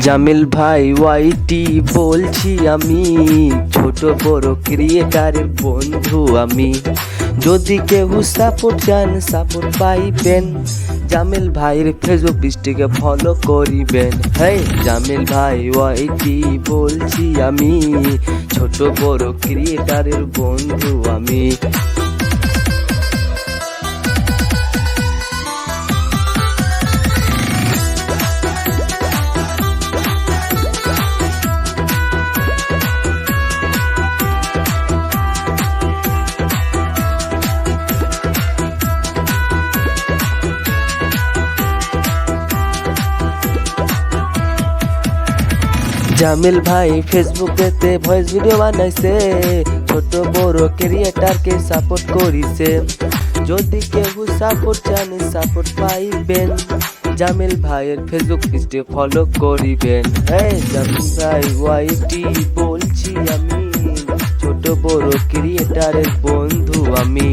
জামিল ভাই ওয়াইটি বলছি আমি। ছোট বড় ক্রিয়েটারের বন্ধু আমি। যদি কেউ সাপোর্ট চান সাপোর্ট পাইবেন। জামিল ভাইয়ের ফেসবুক পেজটিকে ফলো করিবেন। হ্যাঁ জামিল ভাই ওয়াইটি বলছি আমি। ছোট বড় ক্রিয়েটারের বন্ধু আমি। জামিল ভাই ফেসবুকেতে ভয়েস ভিডিও বানাইছে। ছোট বড় ক্রিয়েটারকে সাপোর্ট করিছে। যদি কেউ সাপোর্ট চান সাপোর্ট পাইবেন। জামিল ভাইয়ের ফেসবুক পেজটি ফলো করিবেন। হ্যাঁ জামিল ভাই ওয়াইটি বলছি আমি। ছোট বড় ক্রিয়েটারের বন্ধু আমি।